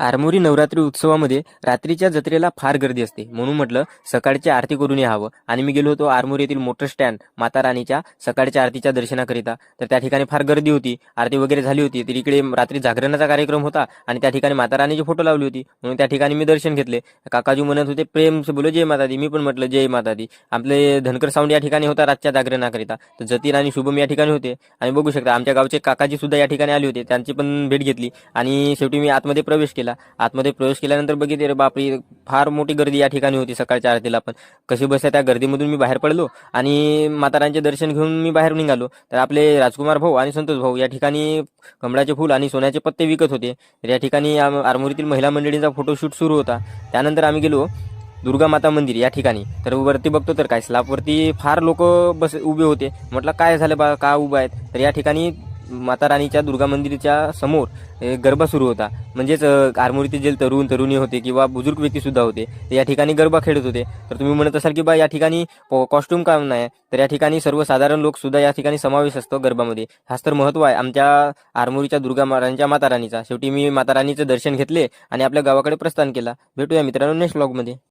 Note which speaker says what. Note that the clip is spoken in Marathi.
Speaker 1: आरमोरी नवरात्री उत्सवामध्ये रात्रीच्या जत्रेला फार गर्दी असते. म्हणून म्हटलं सकाळची आरती करून यावं आणि मी गेलो होतो आरमोरी येथील मोटर स्टँड माता राणीच्या सकाळच्या आरतीच्या दर्शनाकरिता. तर त्या ठिकाणी फार गर्दी होती. आरती वगैरे झाली होती. तर इकडे रात्री जागरणाचा कार्यक्रम होता आणि त्या ठिकाणी माता राणीची फोटो लावली होती. म्हणून त्या ठिकाणी मी दर्शन घेतले. काकाजी म्हणत होते प्रेम बोलो जय माता दी. मी पण म्हटलं जय माता दी. आपले धनकर साऊंड या ठिकाणी होता रातच्या जागरणाकरिता. तर जतीन आणि शुभम या ठिकाणी होते. आणि बघू शकता आमच्या गावचे काकाजी सुद्धा या ठिकाणी आले होते. त्यांची पण भेट घेतली. आणि शेवटी मी आतमध्ये प्रवेश केला. आतमध्ये प्रवेश केल्यानंतर बघितले रे बापरी फार मोठी गर्दी या ठिकाणी होती सकाळच्या आरतीला पण. कशी बसल्या त्या गर्दीमधून मी बाहेर पडलो आणि मातारांचे दर्शन घेऊन मी बाहेर निघालो. तर आपले राजकुमार भाऊ आणि संतोष भाऊ या ठिकाणी कमळाचे फूल आणि सोन्याचे पत्ते विकत होते. तर या ठिकाणी आरमोरीतील महिला मंडळींचा फोटोशूट सुरू होता. त्यानंतर आम्ही गेलो दुर्गा माता मंदिर या ठिकाणी. तर वरती बघतो तर काय स्लॅबवरती फार लोक बस उभे होते. म्हटलं काय झालं बा? का उभं आहेत? तर या ठिकाणी माता राणीच्या दुर्गा मंदिरच्या समोर गरबा सुरू होता. म्हणजेच आरमोरीचे आरमोरीतील जे तरुण तरुणी होते किंवा बुजुर्ग व्यक्तीसुद्धा होते ते या ठिकाणी गरबा खेळत होते. तर तुम्ही म्हणत असाल की बा या ठिकाणी कॉस्ट्युम काम नाही. तर या ठिकाणी सर्वसाधारण लोकसुद्धा या ठिकाणी समावेश असतो गरबामध्ये. हाच तर महत्त्व आहे आमच्या आरमोरीच्या दुर्गा महाराजांच्या माता राणीचा शेवटी मी माता राणीचं दर्शन घेतले आणि आपल्या गावाकडे प्रस्थान केला. भेटूया मित्रांनो नेक्स्ट ब्लॉगमध्ये